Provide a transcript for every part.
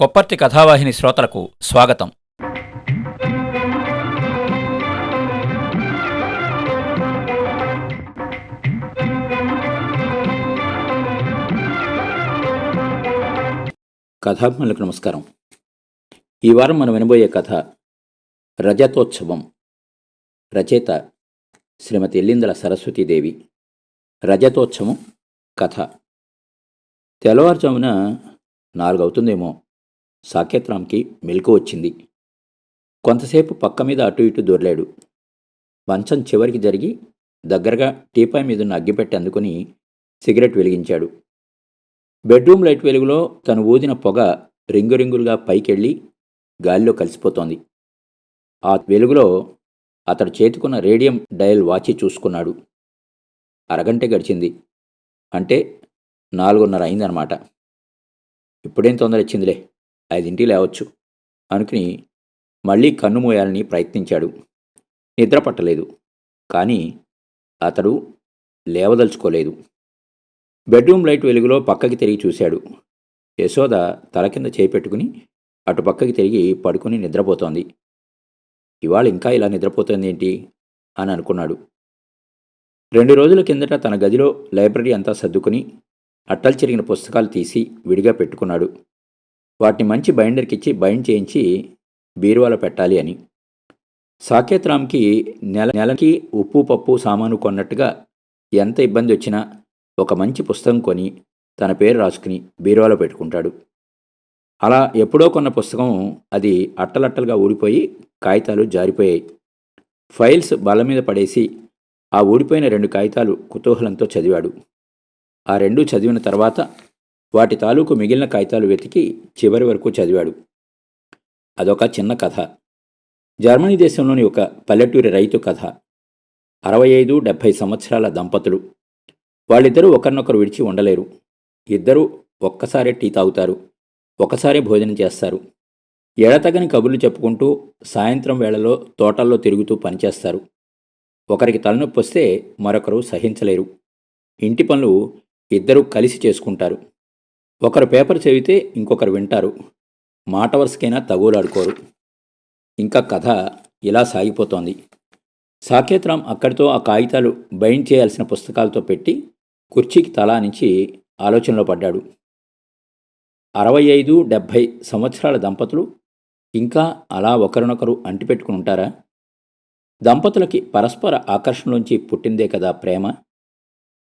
కొప్పర్తి కథావాహిని శ్రోతలకు స్వాగతం. కథాభిమానులకు నమస్కారం. ఈ వారం మనం వినబోయే కథ రజతోత్సవం. రచయిత శ్రీమతి ఎల్లిందల సరస్వతీదేవి. రజతోత్సవం కథ. తెల్లవారుజామున నాలుగు అవుతుందేమో సాకేత్రాంకి మెలకు వచ్చింది. కొంతసేపు పక్క మీద అటు ఇటు దొర్లాడు. మంచం చివరికి జరిగి దగ్గరగా టీపాయ్ మీదున్న అగ్గిపెట్టి అందుకుని సిగరెట్ వెలిగించాడు. బెడ్రూమ్ లైట్ వెలుగులో తను ఊదిన పొగ రింగు రింగులుగా పైకెళ్ళి గాలిలో కలిసిపోతోంది. ఆ వెలుగులో అతడు చేతుకున్న రేడియం డయల్ వాచి చూసుకున్నాడు. అరగంట గడిచింది. అంటే నాలుగున్నర అయిందనమాట ఇప్పుడేం తొందర ఇచ్చిందిలే ఐదింటికి లేవచ్చు. అనుకుని మళ్ళీ కన్ను మూయాలని ప్రయత్నించాడు. నిద్ర పట్టలేదు. కానీ అతడు లేవదలుచుకోలేదు. బెడ్రూమ్ లైట్ వెలుగులో పక్కకి తిరిగి చూశాడు. యశోద తల కింద చేపెట్టుకుని అటు పక్కకి తిరిగి పడుకుని నిద్రపోతోంది. ఇవాళ ఇంకా ఇలా నిద్రపోతుంది ఏంటి? అని అనుకున్నాడు. రెండు రోజుల కిందట తన గదిలో లైబ్రరీ అంతా సర్దుకుని అట్టలు చెరిగిన పుస్తకాలు తీసి విడిగా పెట్టుకున్నాడు. వాటిని మంచి బైండర్కి ఇచ్చి బైండ్ చేయించి బీరువాలో పెట్టాలి అని. సాకేత్ రామ్కి నెల నెలకి ఉప్పు పప్పు సామాను కొన్నట్టుగా ఎంత ఇబ్బంది వచ్చినా ఒక మంచి పుస్తకం కొని తన పేరు రాసుకుని బీరువాలో పెట్టుకుంటాడు. అలా ఎప్పుడో కొన్న పుస్తకం అది అట్టలట్టలుగా ఊడిపోయి కాగితాలు జారిపోయాయి. ఫైల్స్ బల్ల మీద పడేసి ఆ ఊడిపోయిన రెండు కాగితాలు కుతూహలంతో చదివాడు. ఆ రెండు చదివిన తర్వాత వాటి తాలూకు మిగిలిన కాగితాలు వెతికి చివరి వరకు చదివాడు. అదొక చిన్న కథ. జర్మనీ దేశంలోని ఒక పల్లెటూరి రైతు కథ. అరవై ఐదు డెబ్భై సంవత్సరాల దంపతులు. వాళ్ళిద్దరూ ఒకరినొకరు విడిచి ఉండలేరు. ఇద్దరూ ఒక్కసారే టీ తాగుతారు. ఒకసారే భోజనం చేస్తారు. ఎడతగని కబుర్లు చెప్పుకుంటూ సాయంత్రం వేళలో తోటల్లో తిరుగుతూ పనిచేస్తారు. ఒకరికి తలనొప్పి వస్తే మరొకరు సహించలేరు. ఇంటి పనులు ఇద్దరూ కలిసి చేసుకుంటారు. ఒకరు పేపర్ చదివితే ఇంకొకరు వింటారు. మాట వరుసకైనా తగులాడుకోరు. ఇంకా కథ ఇలా సాగిపోతోంది. సాకేత్రాం అక్కడితో ఆ కాగితాలు బైండ్ చేయాల్సిన పుస్తకాలతో పెట్టి కుర్చీకి తలా నుంచి ఆలోచనలో పడ్డాడు. అరవై ఐదు డెబ్భై సంవత్సరాల దంపతులు ఇంకా అలా ఒకరినొకరు అంటిపెట్టుకుని ఉంటారా? దంపతులకి పరస్పర ఆకర్షణలోంచి పుట్టిందే కదా ప్రేమ.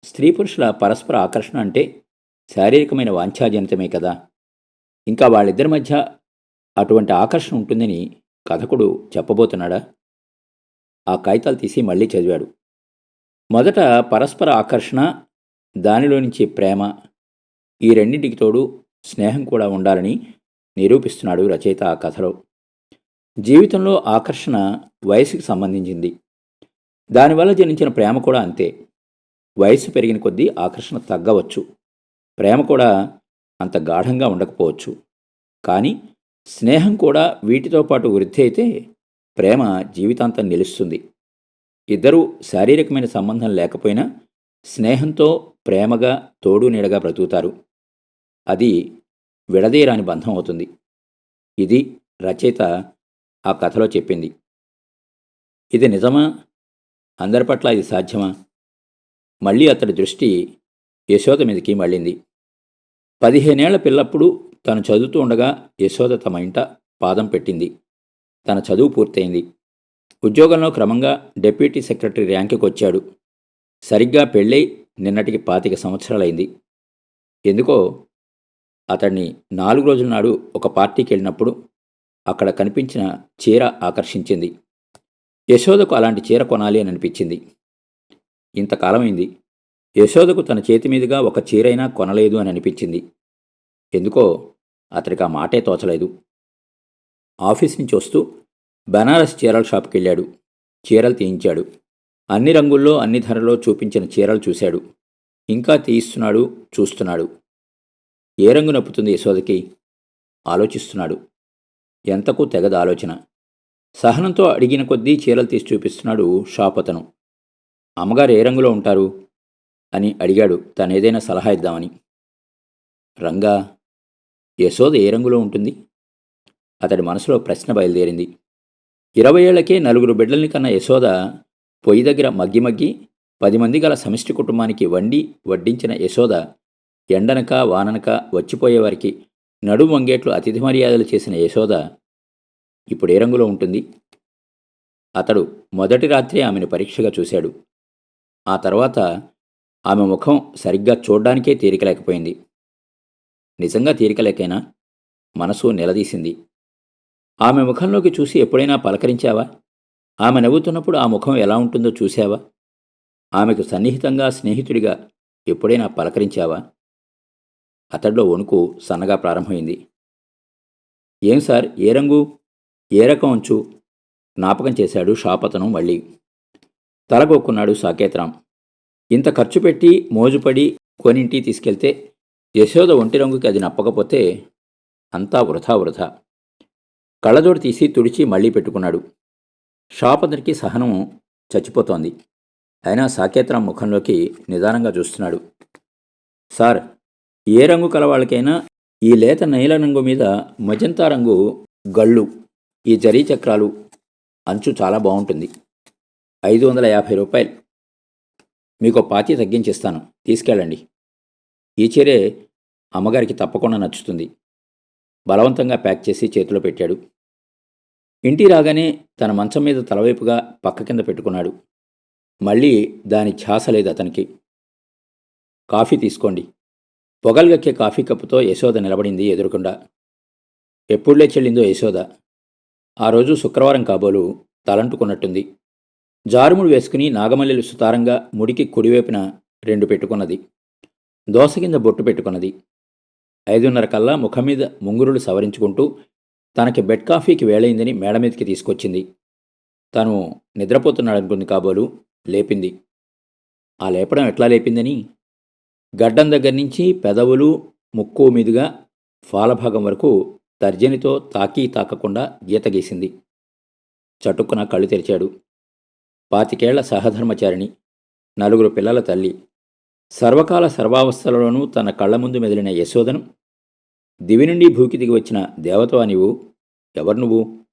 స్త్రీ పురుషుల పరస్పర ఆకర్షణ అంటే శారీరకమైన వాంఛాజనితమే కదా. ఇంకా వాళ్ళిద్దరి మధ్య అటువంటి ఆకర్షణ ఉంటుందని కథకుడు చెప్పబోతున్నాడా? ఆ కాగితాలు తీసి మళ్ళీ చదివాడు. మొదట పరస్పర ఆకర్షణ దానిలో నుంచి ప్రేమ ఈ రెండింటికి తోడు స్నేహం కూడా ఉండాలని నిరూపిస్తున్నాడు రచయిత ఆ కథలో. జీవితంలో ఆకర్షణ వయసుకి సంబంధించింది. దానివల్ల జనించిన ప్రేమ కూడా అంతే. వయసు పెరిగిన కొద్దీ ఆకర్షణ తగ్గవచ్చు. ప్రేమ కూడా అంత గాఢంగా ఉండకపోవచ్చు. కానీ స్నేహం కూడా వీటితో పాటు వృద్ధి అయితే ప్రేమ జీవితాంతం నిలుస్తుంది. ఇద్దరూ శారీరకమైన సంబంధం లేకపోయినా స్నేహంతో ప్రేమగా తోడు నీడగా బ్రతుకుతారు. అది విడదీయరాని బంధం అవుతుంది. ఇది రచయిత ఆ కథలో చెప్పింది. ఇది నిజమా? అందరి పట్ల ఇది సాధ్యమా? మళ్ళీ అతడి దృష్టి యశోద మీదకి మళ్ళింది. పదిహేనేళ్ళ పిల్లప్పుడు తను చదువుతూ ఉండగా యశోద తమ ఇంట పాదం పెట్టింది. తన చదువు పూర్తయింది. ఉద్యోగంలో క్రమంగా డెప్యూటీ సెక్రటరీ ర్యాంకుకి వచ్చాడు సరిగ్గా పెళ్ళై నిన్నటికి పాతిక సంవత్సరాలైంది. ఎందుకో? అతన్ని నాలుగు రోజుల నాడు ఒక పార్టీకి వెళ్ళినప్పుడు అక్కడ కనిపించిన చీర ఆకర్షించింది. యశోదకు అలాంటి చీర కొనాలి అని అనిపించింది. ఇంతకాలమైంది. యశోదకు తన చేతి మీదుగా ఒక చీరైనా కొనలేదు అని అనిపించింది. ఎందుకో అతడికి ఆ మాటే తోచలేదు. ఆఫీస్ నుంచి వస్తూ బనారస్ చీరల షాప్కి వెళ్ళాడు చీరలు తీయించాడు. అన్ని రంగుల్లో అన్ని ధరలో చూపించిన చీరలు చూశాడు. ఇంకా తీయిస్తున్నాడు చూస్తున్నాడు. ఏ రంగు నప్పుతుంది యశోదకి ఆలోచిస్తున్నాడు. ఎంతకు తెగదు ఆలోచన. సహనంతో అడిగిన కొద్దీ చీరలు తీసి చూపిస్తున్నాడు షాప్ అతను అమ్మగారు ఏ రంగులో ఉంటారు? అని అడిగాడు. తనేదైనా సలహా ఇద్దామని. రంగా యశోద ఏ రంగులో ఉంటుంది? అతడి మనసులో ప్రశ్న బయలుదేరింది. ఇరవై ఏళ్ళకే నలుగురు బిడ్డల్ని కన్న యశోద పొయ్యి దగ్గర మగ్గి మగ్గి పది మంది గల సమిష్టి కుటుంబానికి వండి వడ్డించిన యశోద ఎండనక వాననక వచ్చిపోయేవారికి నడుము వంగేట్లు అతిథి మర్యాదలు చేసిన యశోద ఇప్పుడు ఏ రంగులో ఉంటుంది? అతడు మొదటి రాత్రి ఆమెను పరీక్షగా చూశాడు. ఆ తర్వాత ఆమె ముఖం సరిగ్గా చూడ్డానికే తీరికలేకపోయింది. నిజంగా తీరికలేకైనా మనసు నిలదీసింది. ఆమె ముఖంలోకి చూసి ఎప్పుడైనా పలకరించావా? ఆమె నవ్వుతున్నప్పుడు ఆ ముఖం ఎలా ఉంటుందో చూశావా? ఆమెకు సన్నిహితంగా స్నేహితుడిగా ఎప్పుడైనా పలకరించావా? అతడిలో వణుకు సన్నగా ప్రారంభమైంది. ఏం సార్ ఏ రంగు? ఏ రకం ఉంచు జ్ఞాపకం చేశాడు షాపతను మళ్ళీ. తలగొక్కున్నాడు సాకేత్రాం. ఇంత ఖర్చు పెట్టి మోజుపడి కొనింటి తీసుకెళ్తే యశోద ఒంటి రంగుకి అది నప్పకపోతే అంతా వృధా వృధా. కళ్ళజోడు తీసి తుడిచి మళ్ళీ పెట్టుకున్నాడు. షాపతనికి సహనం చచ్చిపోతోంది. అయినా సాకేత్రం ముఖంలోకి నిదానంగా చూస్తున్నాడు. సార్ ఏ రంగు కలవాళ్ళకైనా ఈ లేత నీల రంగు మీద మజంతా రంగు గళ్ళు ఈ జరీ చక్రాలు అంచు చాలా బాగుంటుంది. ఐదు వందల యాభై రూపాయలు. మీకు పాతి తగ్గించిస్తాను. తీసుకెళ్ళండి. ఈ చీరే అమ్మగారికి తప్పకుండా నచ్చుతుంది. బలవంతంగా ప్యాక్ చేసి చేతిలో పెట్టాడు. ఇంటి రాగానే తన మంచం మీద తలవైపుగా పక్క కింద పెట్టుకున్నాడు. మళ్ళీ దాని ఛాస లేదు అతనికి. కాఫీ తీసుకోండి. పొగల్గక్కే కాఫీ కప్పుతో యశోద నిలబడింది ఎదురుకుండా. ఎప్పుడులే చెల్లిందో యశోద. ఆ రోజు శుక్రవారం కాబోలు తలంటుకున్నట్టుంది. జారుముడు వేసుకుని నాగమల్లెలు సుతారంగా ముడికి కుడివైపున రెండు పెట్టుకున్నది. దోస కింద బొట్టు పెట్టుకున్నది. ఐదున్నర కల్లా ముఖం మీద ముంగురులు సవరించుకుంటూ తనకి బెడ్ కాఫీకి వేలైందని మేడ మీదకి తీసుకొచ్చింది. తను నిద్రపోతున్నాడనుకుంది కాబోలు లేపింది. ఆ లేపడం ఎట్లా లేపిందని? గడ్డం దగ్గర నుంచి పెదవులు ముక్కు మీదుగా ఫాలభాగం వరకు తర్జనితో తాకీ తాకకుండా గీత గీసింది. చటుక్కున కళ్ళు తెరిచాడు. పాతికేళ్ళ సహధర్మచారిణి నలుగురు పిల్లల తల్లి. సర్వకాల సర్వావస్థలలోనూ తన కళ్ళ ముందు మెదిలిన యశోదను. దివి నుండి భూకి దిగి వచ్చిన దేవతవా నీవు? ఎవరు నువ్వు?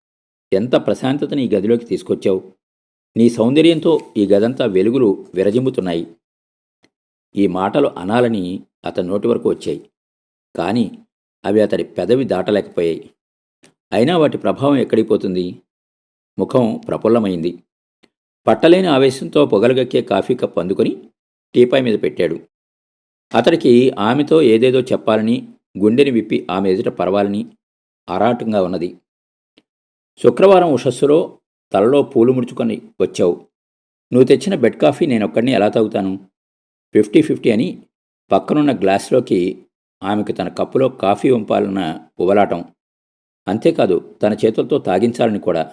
ఎంత ప్రశాంతతని ఈ గదిలోకి తీసుకొచ్చావు? నీ సౌందర్యంతో ఈ గదంతా వెలుగులు విరజిమ్ముతున్నాయి. ఈ మాటలు అనాలని అతని నోటి వరకు వచ్చాయి. కానీ అవి అతడి పెదవి దాటలేకపోయాయి. అయినా వాటి ప్రభావం ఎక్కడిపోతుంది ముఖం ప్రఫుల్లమైంది. పట్టలేని ఆవేశంతో పొగలగక్కే కాఫీ కప్ అందుకొని టీపాయ్ మీద పెట్టాడు. అతడికి ఆమెతో ఏదేదో చెప్పాలని గుండెని విప్పి ఆమె ఎదుట పరవాలని ఆరాటంగా ఉన్నది. శుక్రవారం ఉషస్సులో తలలో పూలు ముడుచుకొని వచ్చావు. నువ్వు తెచ్చిన బెడ్ కాఫీ నేనొక్కడిని ఎలా తాగుతాను? ఫిఫ్టీ ఫిఫ్టీ అని పక్కనున్న గ్లాస్లోకి ఆమెకు తన కప్పులో కాఫీ వంపాలన్న ఉబలాటం. అంతేకాదు తన చేతులతో తాగించాలని కూడా.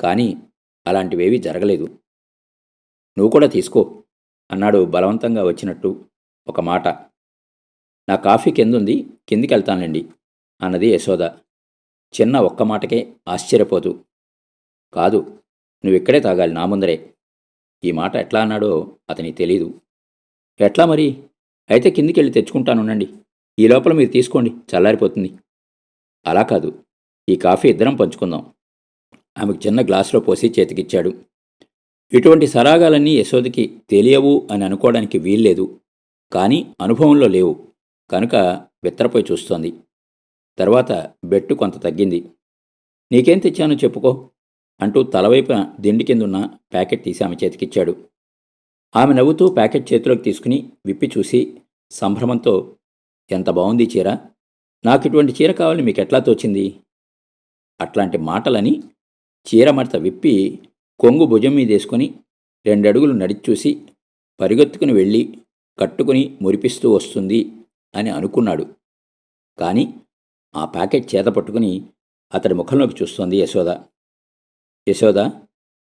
కానీ అలాంటివేవీ జరగలేదు. నువ్వు కూడా తీసుకో అన్నాడు బలవంతంగా వచ్చినట్టు ఒక మాట. నా కాఫీ కిందుంది కిందికి వెళ్తానండి అన్నది యశోద. చిన్న ఒక్క మాటకే ఆశ్చర్యపోతూ కాదు నువ్విక్కడే తాగాలి నా ముందరే. ఈ మాట ఎట్లా అన్నాడో అతనికి తెలీదు. ఎట్లా మరి? అయితే కిందికి వెళ్ళి తెచ్చుకుంటానుండండి. ఈ లోపల మీరు తీసుకోండి చల్లారిపోతుంది. అలా కాదు ఈ కాఫీ ఇద్దరం పంచుకుందాం. ఆమెకు చిన్న గ్లాసులో పోసి చేతికిచ్చాడు. ఇటువంటి సరాగాలన్నీ యశోదకి తెలియవు అని అనుకోవడానికి వీల్లేదు. కానీ అనుభవంలో లేవు. కనుక విత్తరపోయి చూస్తోంది. తర్వాత బెట్టు కొంత తగ్గింది. నీకేం తెచ్చానో చెప్పుకో అంటూ తలవైపున దిండి కిందున్న ప్యాకెట్ తీసి ఆమె చేతికిచ్చాడు. ఆమె నవ్వుతూ ప్యాకెట్ చేతిలోకి తీసుకుని విప్పి చూసి సంభ్రమంతో ఎంత బాగుంది చీర? నాకు ఇటువంటి చీర కావాలని మీకు ఎట్లా తోచింది? అట్లాంటి మాటలని చీర మడత విప్పి కొంగు భుజం మీదేసుకొని రెండడుగులు నడిచి చూసి పరిగెత్తుకుని వెళ్ళి కట్టుకుని మురిపిస్తూ వస్తుంది అని అనుకున్నాడు. కానీ ఆ ప్యాకెట్ చేత పట్టుకుని అతడి ముఖంలోకి చూస్తోంది యశోద. యశోద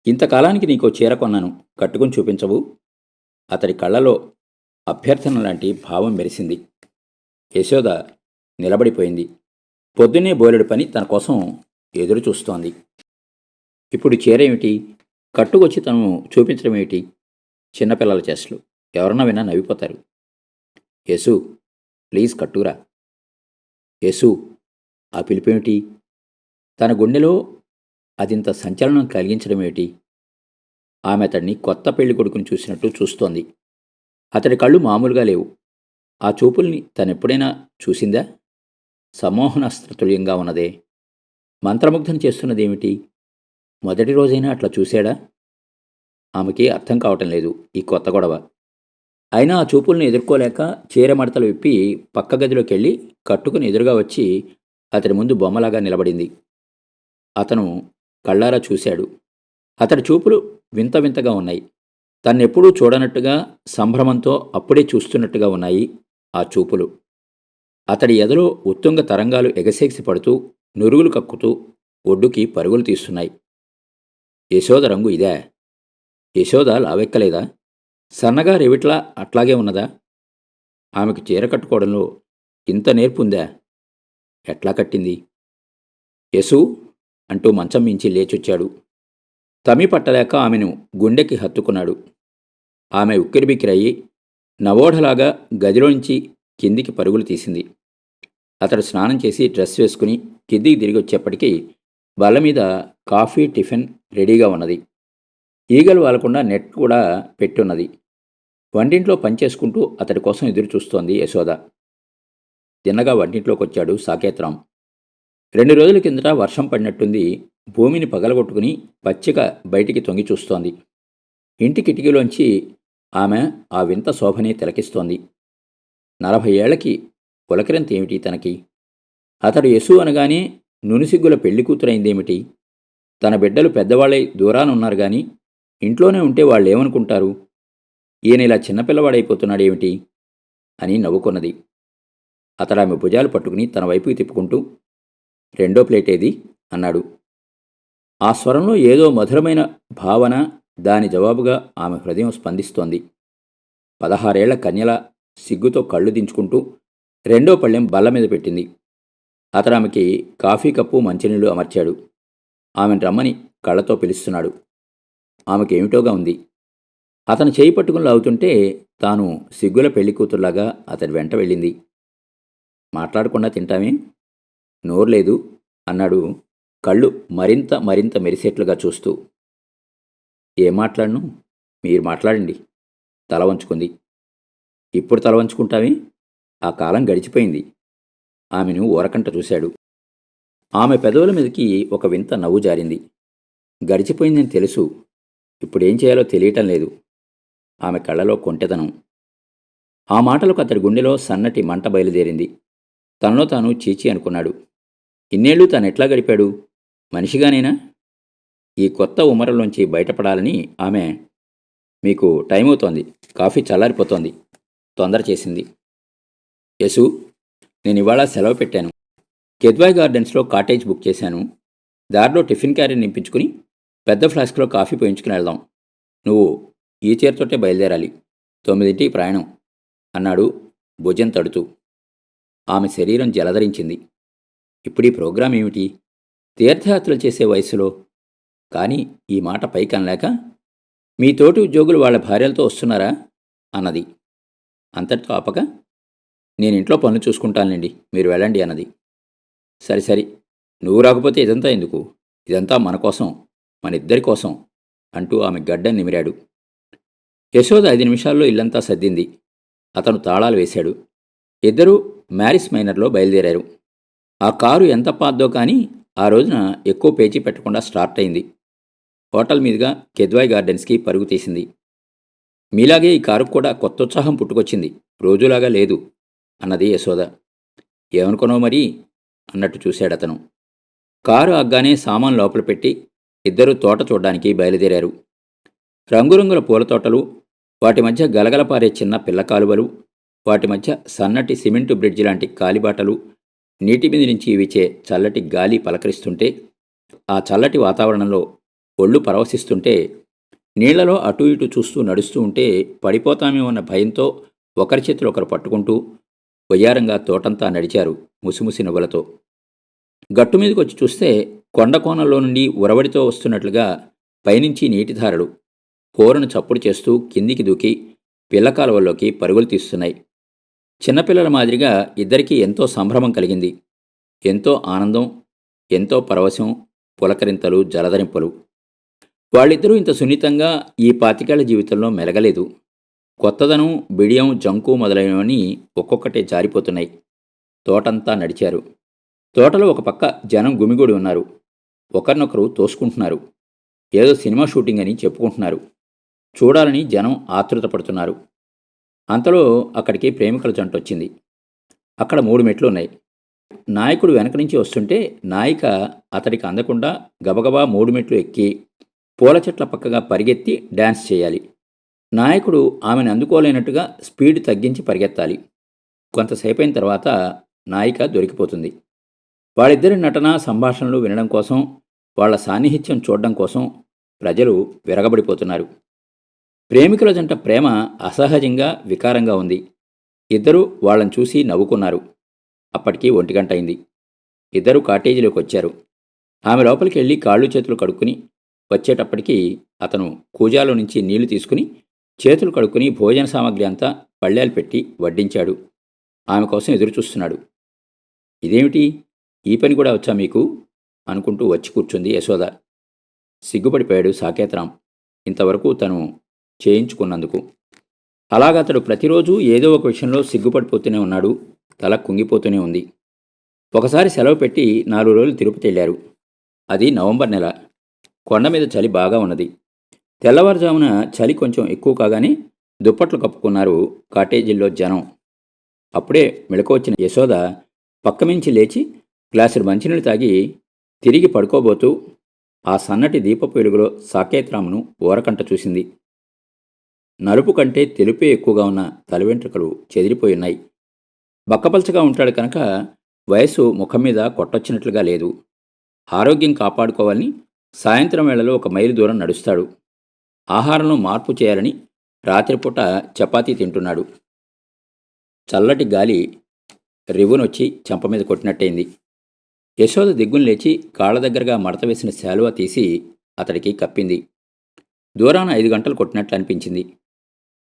ఇంతకాలానికి నీకో చీర కొన్నాను కట్టుకుని చూపించవు. అతడి కళ్ళలో అభ్యర్థన లాంటి భావం మెరిసింది. యశోద నిలబడిపోయింది. పొద్దున్నే బోలెడు పని తన కోసం ఎదురు చూస్తోంది ఇప్పుడు చీర ఏమిటి? కట్టుకొచ్చి తను చూపించడం ఏమిటి? చిన్నపిల్లల చేష్టలు. ఎవరన్నా విన్నా నవ్విపోతారు. యేసు ప్లీజ్ కట్టురా. యేసు ఆ పిలిపేమిటి తన గుండెలో అదింత సంచలనం కలిగించడమేమిటి ఆమె అతడిని కొత్త పెళ్ళి కొడుకుని చూసినట్టు చూస్తోంది. అతడి కళ్ళు మామూలుగా లేవు. ఆ చూపుల్ని తనెప్పుడైనా చూసిందా? సమ్మోహనాస్త్రతుల్యంగా ఉన్నదే. మంత్రముగ్ధం చేస్తున్నదేమిటి? మొదటి రోజైనా అట్లా చూశాడా? ఆమెకి అర్థం కావటం లేదు ఈ కొత్త గొడవ. అయినా ఆ చూపుల్ని ఎదుర్కోలేక చీరమడతలు విప్పి పక్క గదిలోకి వెళ్ళి కట్టుకుని ఎదురుగా వచ్చి అతడి ముందు బొమ్మలాగా నిలబడింది. అతను కళ్ళారా చూశాడు. అతడి చూపులు వింత వింతగా ఉన్నాయి. తన్నెప్పుడూ చూడనట్టుగా సంభ్రమంతో అప్పుడే చూస్తున్నట్టుగా ఉన్నాయి ఆ చూపులు. అతడి ఎదలో ఉత్తుంగ తరంగాలు ఎగసేసి పడుతూ నురుగులు కక్కుతూ ఒడ్డుకి పరుగులు తీస్తున్నాయి. యశోద రంగు ఇదే. యశోద లావెక్కలేదా? సన్నగా రేవిట్లా అట్లాగే ఉన్నదా? ఆమెకు చీర కట్టుకోవడంలో ఇంత నేర్పుందా? ఎట్లా కట్టింది? యసు అంటూ మంచం మించి లేచొచ్చాడు. తమి పట్టలేక ఆమెను గుండెకి హత్తుకున్నాడు. ఆమె ఉక్కిరిబిక్కిరయ్యి నవోఢలాగా గదిలోంచి కిందికి పరుగులు తీసింది. అతడు స్నానం చేసి డ్రెస్ వేసుకుని కిందికి తిరిగి వచ్చేప్పటికీ బల్ల మీద కాఫీ టిఫిన్ రెడీగా ఉన్నది. ఈగలు వాలకుండా నెట్ కూడా పెట్టున్నది. వంటింట్లో పనిచేసుకుంటూ అతడి కోసం ఎదురు చూస్తోంది యశోద. తిన్నగా వంటింట్లోకి వచ్చాడు సాకేత్రాం. రెండు రోజుల కిందట వర్షం పడినట్టుంది. భూమిని పగలగొట్టుకుని పచ్చిక బయటికి తొంగి చూస్తోంది. ఇంటి కిటికీలోంచి ఆమె ఆ వింత శోభని తిలకిస్తోంది. నలభై ఏళ్ళకి పులకరింత ఏమిటి తనకి? అతడు యశు అనగానే నునిసిగ్గుల పెళ్ళి కూతురైందేమిటి తన బిడ్డలు పెద్దవాళ్ళై దూరాన ఉన్నారు గాని ఇంట్లోనే ఉంటే వాళ్ళు ఏమనుకుంటారు ఈయన ఇలా చిన్నపిల్లవాడైపోతున్నాడేమిటి అని నవ్వుకున్నది. అతడు ఆమె భుజాలు పట్టుకుని తన వైపుకి తిప్పుకుంటూ రెండో ప్లేట్ ఏది అన్నాడు. ఆ స్వరంలో ఏదో మధురమైన భావన దాని జవాబుగా ఆమె హృదయం స్పందిస్తోంది. పదహారేళ్ళ కన్యల సిగ్గుతో కళ్ళు దించుకుంటూ రెండో పళ్ళెం బల్ల మీద పెట్టింది. అతడు ఆమెకి కాఫీ కప్పు మంచినీళ్ళు అమర్చాడు. ఆమెను రమ్మని కళ్ళతో పిలుస్తున్నాడు. ఆమెకి ఏమిటోగా ఉంది? అతను చేయి పట్టుకుని లాగుతుంటే తాను సిగ్గుల పెళ్ళి కూతురులాగా అతడి వెంట వెళ్ళింది. మాట్లాడకుండా తింటామే? నోరు లేదు అన్నాడు కళ్ళు మరింత మరింత మెరిసేట్లుగా చూస్తూ. ఏం మాట్లాడను? మీరు మాట్లాడండి. తల వంచుకుంది. ఇప్పుడు తల వంచుకుంటామే ఆ కాలం గడిచిపోయింది. ఆమెను ఊరకంట చూశాడు. ఆమె పెదవుల మీదకి ఒక వింత నవ్వు జారింది. గడిచిపోయిందని తెలుసు. ఇప్పుడేం చేయాలో తెలియటం లేదు. ఆమె కళ్ళలో కొంటెతనం. ఆ మాటలకు అతడి గుండెలో సన్నటి మంట బయలుదేరింది. తనలో తాను చీచి అనుకున్నాడు. ఇన్నేళ్ళు తాను ఎట్లా గడిపాడు? మనిషిగానేనా? ఈ కొత్త ఉమరలోంచి బయటపడాలని ఆమె మీకు టైం అవుతోంది కాఫీ చల్లారిపోతోంది. తొందర చేసింది. యసు నేను ఇవాళ సెలవు పెట్టాను. కెద్వాయ్ గార్డెన్స్లో కాటేజ్ బుక్ చేశాను. దారిలో టిఫిన్ క్యారీ నింపించుకుని పెద్ద ఫ్లాస్క్లో కాఫీ పోయించుకుని వెళ్దాం. నువ్వు ఈ చీరతోటే బయలుదేరాలి. తొమ్మిదింటికి ప్రయాణం అన్నాడు భుజం తడుతూ. ఆమె శరీరం జలధరించింది. ఇప్పుడు ఈ ప్రోగ్రాం ఏమిటి? తీర్థయాత్రలు చేసే వయసులో కానీ ఈ మాట పైకి అనలేక మీ తోటి ఉద్యోగులు వాళ్ళ భార్యలతో వస్తున్నారా? అన్నది. అంతటితో ఆపక నేను ఇంట్లో పనులు చూసుకుంటానులేండి మీరు వెళ్ళండి అన్నది. సరి సరి. నువ్వు రాకపోతే ఇదంతా ఎందుకు? ఇదంతా మన కోసం మన ఇద్దరి కోసం అంటూ ఆమె గడ్డ నిమిరాడు. యశోద ఐదు నిమిషాల్లో ఇల్లంతా సర్దింది. అతను తాళాలు వేశాడు. ఇద్దరూ మ్యారిస్ మైనర్లో బయలుదేరారు. ఆ కారు ఎంత పాద్దో కానీ ఆ రోజున ఎక్కువ పేచీ పెట్టకుండా స్టార్ట్ అయింది. హోటల్ మీదుగా కెద్వాయ్ గార్డెన్స్కి పరుగు తీసింది. మీలాగే ఈ కారుకు కూడా కొత్త ఉత్సాహం పుట్టుకొచ్చింది. రోజులాగా లేదు అన్నది యశోద. ఏమనుకున్నావు మరి? అన్నట్టు చూశాడతను కారు అగ్గానే సామాన్ లోపల పెట్టి ఇద్దరూ తోట చూడ్డానికి బయలుదేరారు. రంగురంగుల పూల తోటలు వాటి మధ్య గలగలపారే చిన్న పిల్ల కాలువలు వాటి మధ్య సన్నటి సిమెంటు బ్రిడ్జి లాంటి కాలిబాటలు నీటి మీద నుంచి వీచే చల్లటి గాలి పలకరిస్తుంటే ఆ చల్లటి వాతావరణంలో ఒళ్ళు పరవశిస్తుంటే నీళ్ళలో అటు ఇటు చూస్తూ నడుస్తూ ఉంటే పడిపోతామే ఉన్న భయంతో ఒకరి చేతులు ఒకరు పట్టుకుంటూ వయ్యారంగా తోటంతా నడిచారు ముసిముసి నువ్వులతో. గట్టు మీదకి వచ్చి చూస్తే కొండ కోణంలో నుండి ఉరవడితో వస్తున్నట్లుగా పైనుంచి నీటిధారలు హోరును చప్పుడు చేస్తూ కిందికి దూకి పిల్లకాలువల్లోకి పరుగులు తీస్తున్నాయి. చిన్నపిల్లల మాదిరిగా ఇద్దరికీ ఎంతో సంభ్రమం కలిగింది. ఎంతో ఆనందం ఎంతో పరవశం పులకరింతలు జలధరింపలు. వాళ్ళిద్దరూ ఇంత సున్నితంగా ఈ పాతికేళ్ళ జీవితంలో మెలగలేదు. కొత్తదనం బిడియం జంకు మొదలైనవని ఒక్కొక్కటే జారిపోతున్నాయి. తోటంతా నడిచారు. తోటలో ఒక పక్క జనం గుమిగూడి ఉన్నారు. ఒకరినొకరు తోసుకుంటున్నారు. ఏదో సినిమా షూటింగ్ అని చెప్పుకుంటున్నారు. చూడాలని జనం ఆతృత పడుతున్నారు అంతలో అక్కడికి ప్రేమికుల జంట వచ్చింది. అక్కడ మూడు మెట్లు ఉన్నాయి నాయకుడు వెనక నుంచి వస్తుంటే నాయిక అతడికి అందకుండా గబగబా మూడు మెట్లు ఎక్కి పూల చెట్ల పక్కగా పరిగెత్తి డ్యాన్స్ చేయాలి. నాయకుడు ఆమెను అందుకోలేనట్టుగా స్పీడ్ తగ్గించి పరిగెత్తాలి. కొంతసేపు అయిన తర్వాత నాయిక దొరికిపోతుంది. వాళ్ళిద్దరి నటన సంభాషణలు వినడం కోసం వాళ్ళ సాన్నిహిత్యం చూడడం కోసం ప్రజలు విరగబడిపోతున్నారు. ప్రేమికుల జంట ప్రేమ అసహజంగా వికారంగా ఉంది. ఇద్దరూ వాళ్ళని చూసి నవ్వుకున్నారు. అప్పటికీ ఒంటిగంట అయింది. ఇద్దరు కాటేజీలోకి వచ్చారు. ఆమె లోపలికి వెళ్ళి కాళ్ళు చేతులు కడుక్కుని వచ్చేటప్పటికీ అతను కూజాలో నుంచి నీళ్ళు తీసుకుని చేతులు కడుక్కుని భోజన సామాగ్రి అంతా పళ్ళేలు పెట్టి వడ్డించాడు. ఆమె కోసం ఎదురుచూస్తున్నాడు ఇదేమిటి? ఈ పని కూడా వచ్చా మీకు? అనుకుంటూ వచ్చి కూర్చుంది యశోద. సిగ్గుపడిపోయాడు సాకేతరాం. ఇంతవరకు తను చేయించుకున్నందుకు. అలాగ అతడు ప్రతిరోజు ఏదో ఒక విషయంలో సిగ్గుపడిపోతూనే ఉన్నాడు. తల కుంగిపోతూనే ఉంది. ఒకసారి సెలవు పెట్టి నాలుగు రోజులు తిరుపతి వెళ్ళారు. అది నవంబర్ నెల. కొండ మీద చలి బాగా ఉన్నది. తెల్లవారుజామున చలి కొంచెం ఎక్కువ కాగానే దుప్పట్లు కప్పుకున్నారు కాటేజీల్లో జనం. అప్పుడే మెళకొచ్చిన యశోద పక్కమించి లేచి గ్లాసుడు మంచినీళ్ళు తాగి తిరిగి పడుకోబోతూ ఆ సన్నటి దీపపు వెలుగులో సాకేత్రామును ఓరకంట చూసింది. నలుపు కంటే తెలుపే ఎక్కువగా ఉన్న తలవెంట్రుకలు చెదిరిపోయి ఉన్నాయి బక్కపలచగా ఉంటాడు కనుక వయసు ముఖం మీద కొట్టొచ్చినట్లుగా లేదు. ఆరోగ్యం కాపాడుకోవాలని సాయంత్రం వేళలో ఒక మైలు దూరం నడుస్తాడు. ఆహారంలో మార్పు చేయాలని రాత్రిపూట చపాతీ తింటున్నాడు. చల్లటి గాలి రివ్వునొచ్చి చెంప మీద కొట్టినట్టయింది. యశోద దిగ్గును లేచి కాళ్ళ దగ్గరగా మడత వేసిన శాలువా తీసి అతడికి కప్పింది. దూరాన ఐదు గంటలు కొట్టినట్లు అనిపించింది.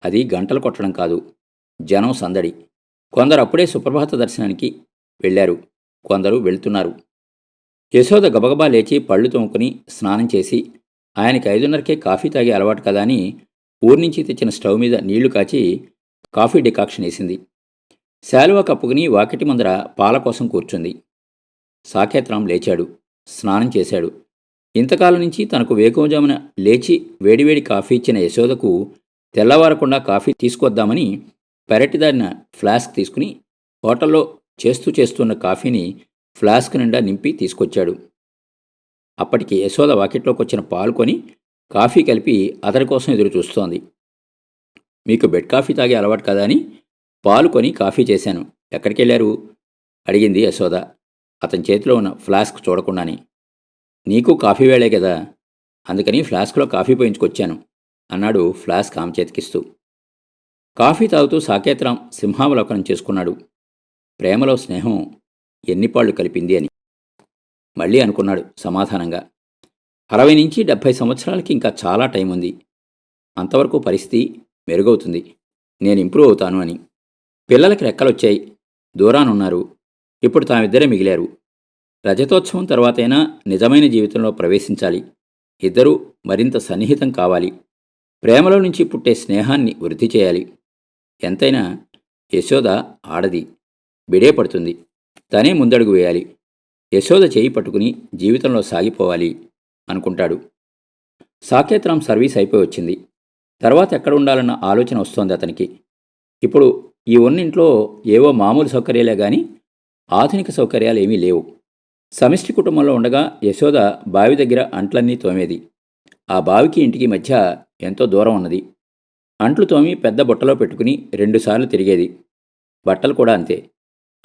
అది గంటలు కొట్టడం కాదు జనం సందడి. కొందరు అప్పుడే సుప్రభాత దర్శనానికి వెళ్ళారు. కొందరు వెళ్తున్నారు. యశోద గబగబా లేచి పళ్ళు తోముకుని స్నానం చేసి ఆయనకి ఐదున్నరకే కాఫీ తాగే అలవాటు కదా అని ఊరి నుంచి తెచ్చిన స్టవ్ మీద నీళ్ళు కాచి కాఫీ డికాక్షన్ వేసింది. శాలువా కప్పుకుని వాకిటి ముందర పాల కోసం కూర్చుంది. సాకేతరాం లేచాడు. స్నానం చేశాడు. ఇంతకాలం నుంచి తనకు వేకోజామున లేచి వేడివేడి కాఫీ ఇచ్చిన యశోదకు తెల్లవారకుండా కాఫీ తీసుకొద్దామని పెరటిదారిన ఫ్లాస్క్ తీసుకుని హోటల్లో చేస్తూ చేస్తున్న కాఫీని ఫ్లాస్క్ నిండా నింపి తీసుకొచ్చాడు. అప్పటికి యశోద వాకిట్లోకి వచ్చిన పాలు కొని కాఫీ కలిపి అతని కోసం ఎదురు చూస్తోంది. మీకు బెడ్ కాఫీ తాగే అలవాటు కదా అని పాలు కొని కాఫీ చేశాను. ఎక్కడికి వెళ్ళారు అడిగింది యశోద. అతని చేతిలో ఉన్న ఫ్లాస్క్ చూడకుండానే. నీకు కాఫీ వేళే కదా అందుకని ఫ్లాస్క్లో కాఫీ పోయించుకొచ్చాను అన్నాడు ఫ్లాస్క్ ఆమె చేతికిస్తూ. కాఫీ తాగుతూ సాకేత్రాం సింహావలోకనం చేసుకున్నాడు. ప్రేమలో స్నేహం ఎన్ని పాళ్ళు కలిపింది అని. మళ్ళీ అనుకున్నాడు సమాధానంగా. అరవై నుంచి డెబ్భై సంవత్సరాలకి ఇంకా చాలా టైం ఉంది అంతవరకు పరిస్థితి మెరుగవుతుంది. నేను ఇంప్రూవ్ అవుతాను అని. పిల్లలకి రెక్కలొచ్చాయి. దూరానున్నారు. ఇప్పుడు తామిద్దరే మిగిలారు. రజతోత్సవం తర్వాతైనా నిజమైన జీవితంలో ప్రవేశించాలి. ఇద్దరూ మరింత సన్నిహితం కావాలి. ప్రేమలో నుంచి పుట్టే స్నేహాన్ని వృద్ధి చేయాలి. ఎంతైనా యశోద ఆడది. బిడే పడుతుంది. తనే ముందడుగు వేయాలి. యశోద చేయి పట్టుకుని జీవితంలో సాగిపోవాలి అనుకుంటాడు. సాకేత్రాం సర్వీస్ అయిపోయి వచ్చింది. తర్వాత ఎక్కడ ఉండాలన్న ఆలోచన వస్తోంది అతనికి. ఇప్పుడు ఈ ఉన్నింట్లో ఏవో మామూలు సౌకర్యాలే గాని ఆధునిక సౌకర్యాలు ఏమీ లేవు. సమిష్టి కుటుంబంలో ఉండగా యశోద బావి దగ్గర అంట్లన్నీ తోమేది. ఆ బావికి ఇంటికి మధ్య ఎంతో దూరం ఉన్నది. అంట్లు తోమి పెద్ద బుట్టలో పెట్టుకుని రెండుసార్లు తిరిగేది. బట్టలు కూడా అంతే.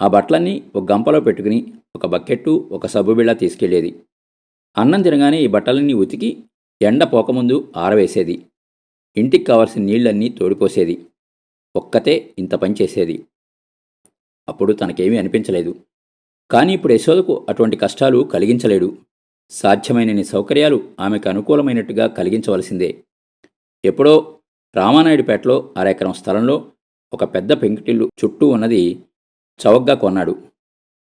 ఆ బట్టలన్నీ ఒక గంపలో పెట్టుకుని ఒక బకెట్టు ఒక సబ్బు బిళ్ళ తీసుకెళ్ళేది అన్నం తినగానే ఈ బట్టలన్నీ ఉతికి ఎండ పోకముందు ఆరవేసేది. ఇంటికి కావాల్సిన నీళ్ళన్నీ తోడిపోసేది ఒక్కతే ఇంత పని చేసేది. అప్పుడు తనకేమీ అనిపించలేదు. కానీ ఇప్పుడు యశోదకు అటువంటి కష్టాలు కలిగించలేడు. సాధ్యమైనన్ని సౌకర్యాలు ఆమెకు అనుకూలమైనట్టుగా కలిగించవలసిందే. ఎప్పుడో రామానాయుడుపేటలో అరెకరం స్థలంలో ఒక పెద్ద పెంకుటిల్లు చుట్టూ ఉన్నది చవగ్గా కొన్నాడు.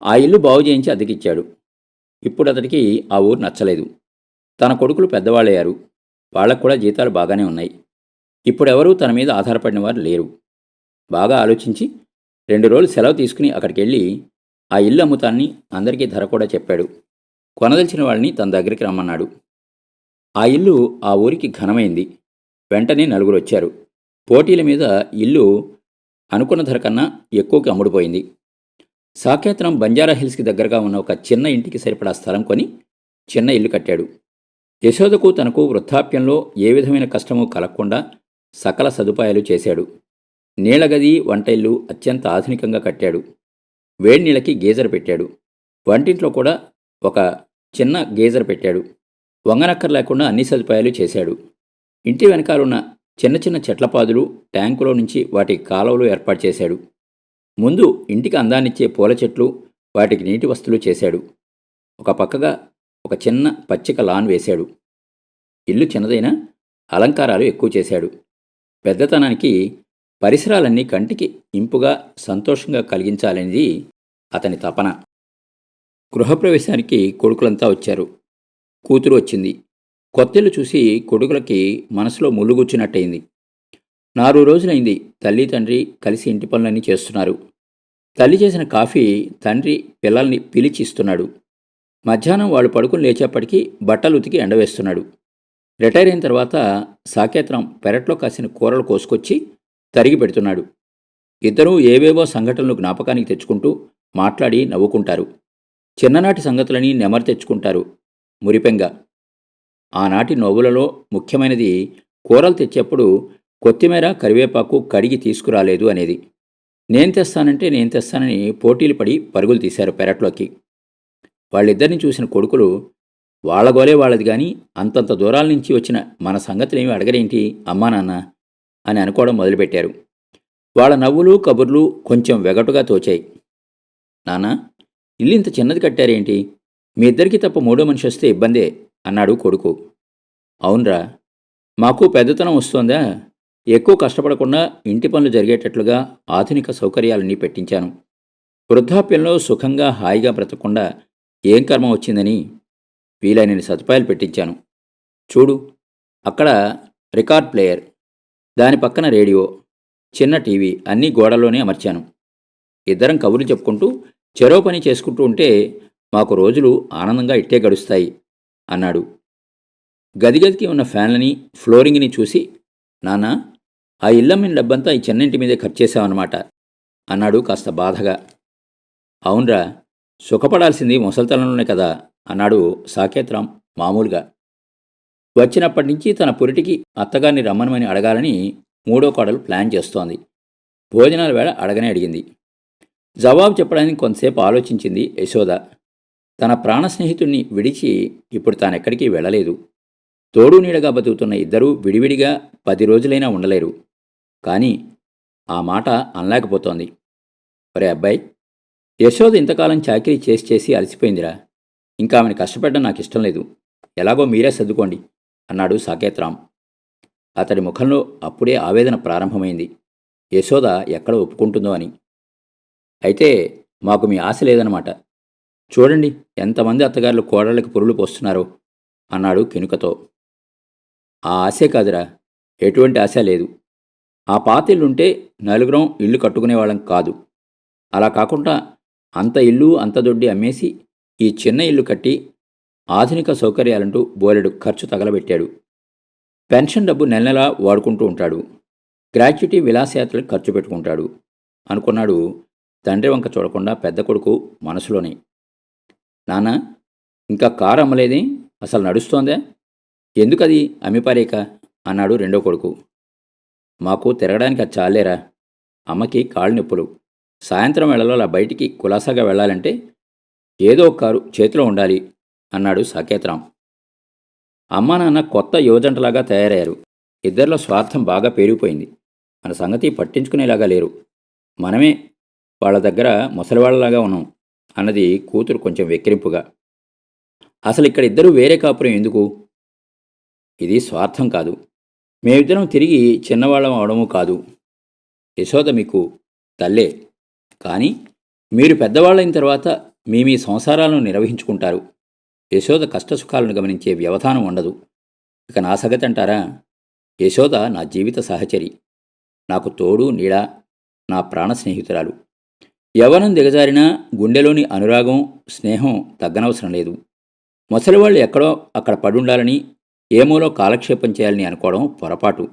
ఆ ఇల్లు బాగు చేయించి అద్దెకిచ్చాడు. ఇప్పుడు అతడికి ఆ ఊరు నచ్చలేదు. తన కొడుకులు పెద్దవాళ్ళయ్యారు. వాళ్ళకు కూడా జీతాలు బాగానే ఉన్నాయి. ఇప్పుడెవరూ తన మీద ఆధారపడిన వారు లేరు. బాగా ఆలోచించి రెండు రోజులు సెలవు తీసుకుని అక్కడికి వెళ్ళి ఆ ఇల్లు అమ్ముతాన్ని అందరికీ ధర కూడా చెప్పాడు. కొనదలిచిన వాళ్ళని తన దగ్గరికి రమ్మన్నాడు. ఆ ఇల్లు ఆ ఊరికి ఘనమైంది. వెంటనే నలుగురు వచ్చారు. పోటీల మీద ఇల్లు అనుకున్న ధర కన్నా ఎక్కువకి అమ్ముడుపోయింది. సాకేతనం బంజారా హిల్స్కి దగ్గరగా ఉన్న ఒక చిన్న ఇంటికి సరిపడా స్థలం కొని చిన్న ఇల్లు కట్టాడు. యశోదకు తనకు వృద్ధాప్యంలో ఏ విధమైన కష్టము కలగకుండా సకల సదుపాయాలు చేశాడు. నీళ్ళగది వంట ఇల్లు అత్యంత ఆధునికంగా కట్టాడు. వేడి నీళ్ళకి గీజర్ పెట్టాడు. వంటింట్లో కూడా ఒక చిన్న గీజర్ పెట్టాడు. వంగనక్కర్ లేకుండా అన్ని సదుపాయాలు చేశాడు. ఇంటి వెనకాలన్న చిన్న చిన్న చెట్ల పాదులు ట్యాంకులో నుంచి వాటి కాలువలు ఏర్పాటు చేశాడు. ముందు ఇంటికి అందాన్నిచ్చే పూల చెట్లు వాటికి నీటి వస్తువులు చేశాడు. ఒక పక్కగా ఒక చిన్న పచ్చిక లాన్ వేశాడు. ఇల్లు చిన్నదైనా అలంకారాలు ఎక్కువ చేశాడు. పెద్దతనానికి పరిసరాలన్నీ కంటికి ఇంపుగా సంతోషంగా కలిగించాలనేది అతని తపన. గృహప్రవేశానికి కొడుకులంతా వచ్చారు. కూతురు వచ్చింది. కొత్తిల్లు చూసి కొడుకులకి మనసులో ములుగుచ్చినట్టయింది. నాలుగు రోజులైంది తల్లి తండ్రి కలిసి ఇంటి పనులన్నీ చేస్తున్నారు. తల్లి చేసిన కాఫీ తండ్రి పిల్లల్ని పిలిచి ఇస్తున్నాడు మధ్యాహ్నం వాళ్ళు పడుకుని లేచేపటికి బట్టలు ఉతికి ఎండవేస్తున్నాడు. రిటైర్ అయిన తర్వాత సాకేత్రం పెరట్లో కాసిన కూరలు కోసుకొచ్చి తరిగి పెడుతున్నాడు. ఇద్దరూ ఏవేవో సంఘటనలు జ్ఞాపకానికి తెచ్చుకుంటూ మాట్లాడి నవ్వుకుంటారు. చిన్ననాటి సంగతులని నెమరు తెచ్చుకుంటారు మురిపెంగా. ఆనాటి నవ్వులలో ముఖ్యమైనది కూరలు తెచ్చేప్పుడు కొత్తిమీర కరివేపాకు కడిగి తీసుకురాలేదు అనేది. నేను తెస్తానంటే నేను తెస్తానని పోటీలు పడి పరుగులు తీశారు పెరట్లోకి. వాళ్ళిద్దరిని చూసిన కొడుకులు వాళ్ళగోలే వాళ్ళది కానీ అంతంత దూరాల నుంచి వచ్చిన మన సంగతులేమి అడగరేంటి అమ్మా నాన్న? అని అనుకోవడం మొదలుపెట్టారు. వాళ్ళ నవ్వులు కబుర్లు కొంచెం వెగటుగా తోచాయి. నాన్న ఇల్లు ఇంత చిన్నది కట్టారేంటి? మీ ఇద్దరికి తప్ప మూడో మనిషి వస్తే ఇబ్బందే. అన్నాడు కొడుకు. అవునరా మాకు పెద్దతనం వస్తోందా? ఎక్కువ కష్టపడకుండా ఇంటి పనులు జరిగేటట్లుగా ఆధునిక సౌకర్యాలన్నీ పెట్టించాను. వృద్ధాప్యంలో సుఖంగా హాయిగా బ్రతకకుండా ఏం కర్మ వచ్చిందని వీలైనన్ని సదుపాయాలు పెట్టించాను. చూడు అక్కడ రికార్డ్ ప్లేయర్ దాని పక్కన రేడియో చిన్న టీవీ అన్నీ గోడలోనే అమర్చాను. ఇద్దరం కబుర్లు చెప్పుకుంటూ చెరో పని చేసుకుంటూ ఉంటే మాకు రోజులు ఆనందంగా ఇట్టే గడుస్తాయి. అన్నాడు. గదిగదికి ఉన్న ఫ్యాన్లని ఫ్లోరింగ్ని చూసి నాన్న ఆ ఇల్లమ్మిన డబ్బంతా ఈ చెన్నింటి మీదే ఖర్చేశామన్నమాట అన్నాడు కాస్త బాధగా. అవునరా సుఖపడాల్సింది ముసల్తనంలోనే కదా అన్నాడు సాకేత్రాం మామూలుగా. వచ్చినప్పటి నుంచి తన పురిటికి అత్తగారిని రమ్మనమని అడగాలని మూడో కోడలు ప్లాన్ చేస్తోంది. భోజనాల వేళ అడగనే అడిగింది. జవాబు చెప్పడానికి కొంతసేపు ఆలోచించింది యశోద. తన ప్రాణ స్నేహితుణ్ణి విడిచి ఇప్పుడు తానెక్కడికి వెళ్ళలేదు. తోడు నీడగా బతుకుతున్న ఇద్దరూ విడివిడిగా పది రోజులైనా ఉండలేరు. కానీ ఆ మాట అనలేకపోతోంది. ఒరే అబ్బాయి యశోద ఇంతకాలం చాకరీ చేసి చేసి అలసిపోయిందిరా. ఇంకా ఆమెను కష్టపడడం నాకు ఇష్టం లేదు. ఎలాగో మీరే సర్దుకోండి అన్నాడు సాకేత్రాం అతడి ముఖంలో అప్పుడే ఆవేదన ప్రారంభమైంది. యశోద ఎక్కడ ఒప్పుకుంటుందో అని. అయితే మాకు మీ ఆశ లేదనమాట చూడండి ఎంతమంది అత్తగారులు కోడళ్ళకి పురులు పోస్తున్నారో అన్నాడు కెనుకతో. ఆ ఆశే కాదురా ఎటువంటి ఆశ లేదు. ఆ పాత ఇల్లుంటే నలుగురం ఇల్లు కట్టుకునేవాళ్ళం కాదు. అలా కాకుండా అంత ఇల్లు అంత దొడ్డి అమ్మేసి ఈ చిన్న ఇల్లు కట్టి ఆధునిక సౌకర్యాలంటూ బోలెడు ఖర్చు తగలబెట్టాడు. పెన్షన్ డబ్బు నెల నెలా వాడుకుంటూ ఉంటాడు. గ్రాట్యుటీ విలాసయాత్రలకు ఖర్చు పెట్టుకుంటాడు అనుకున్నాడు తండ్రి వంక చూడకుండా పెద్ద కొడుకు మనసులోనే. నాన్న ఇంకా కారు అమ్మలేదే? అసలు నడుస్తోందే? ఎందుకది అమ్మిపారేక? అన్నాడు రెండో కొడుకు. మాకు తిరగడానికి అది చాలేరా? అమ్మకి కాళ్ళు నొప్పులు. సాయంత్రం వేళలో అలా బయటికి కులాసాగా వెళ్ళాలంటే ఏదో ఒక కారు చేతిలో ఉండాలి అన్నాడు సాకేతరాం. అమ్మా నాన్న కొత్త యువజంటలాగా తయారయ్యారు. ఇద్దరిలో స్వార్థం బాగా పెరిగిపోయింది మన సంగతి పట్టించుకునేలాగా లేరు. మనమే వాళ్ళ దగ్గర ముసలివాళ్ళలాగా ఉన్నాం. అన్నది కూతురు కొంచెం వెక్కిరింపుగా. అసలు ఇక్కడ ఇద్దరు వేరే కాపురం ఎందుకు? ఇది స్వార్థం కాదు. మేమిద్దరం తిరిగి చిన్నవాళ్ళం అవడము కాదు. యశోద మీకు తల్లే. కానీ మీరు పెద్దవాళ్ళైన తర్వాత మీ మీ సంసారాలను నిర్వహించుకుంటారు. యశోద కష్టసుఖాలను గమనించే వ్యవధానం ఉండదు. ఇక నా సగతి అంటారా? యశోద నా జీవిత సహచరి. నాకు తోడు నీడ నా ప్రాణ స్నేహితురాలు. యవనం దిగజారినా గుండెలోని అనురాగం స్నేహం తగ్గనవసరం లేదు. ముసలివాళ్ళు ఎక్కడో అక్కడ పడుండాలని ఏమోలో కాలక్షేపం చేయాలని అనుకోవడం పొరపాటు.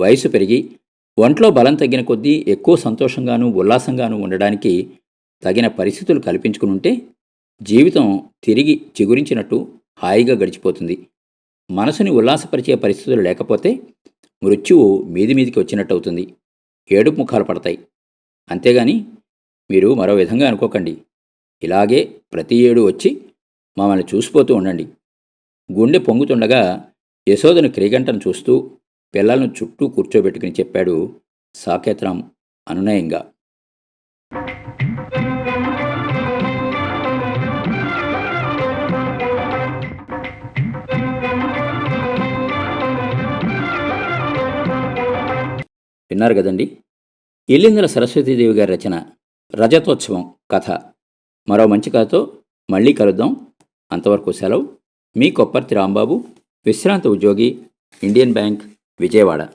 వయసు పెరిగి ఒంట్లో బలం తగ్గిన కొద్దీ ఎక్కువ సంతోషంగానూ ఉల్లాసంగానూ ఉండడానికి తగిన పరిస్థితులు కల్పించుకుని ఉంటే జీవితం తిరిగి చిగురించినట్టు హాయిగా గడిచిపోతుంది. మనసుని ఉల్లాసపరిచే పరిస్థితులు లేకపోతే మృత్యువు మీది మీదికి వచ్చినట్టు అవుతుంది ఏడుపు ముఖాలు పడతాయి. అంతేగాని మీరు మరో విధంగా అనుకోకండి. ఇలాగే ప్రతి ఏడు వచ్చి మమ్మల్ని చూసిపోతూ ఉండండి. గుండె పొంగుతుండగా యశోదను క్రీగంటను చూస్తూ పిల్లలను చుట్టూ కూర్చోబెట్టుకుని చెప్పాడు సాకేత్రాం అనునయంగా. విన్నారు కదండి? ఇల్లిందుల సరస్వతీదేవి గారి రచన రజతోత్సవం కథ. మరో మంచి కథతో మళ్ళీ కలుద్దాం. అంతవరకు సెలవు. మీ కొప్పర్తి రాంబాబు విశ్రాంత ఉద్యోగి ఇండియన్ బ్యాంక్ విజయవాడ.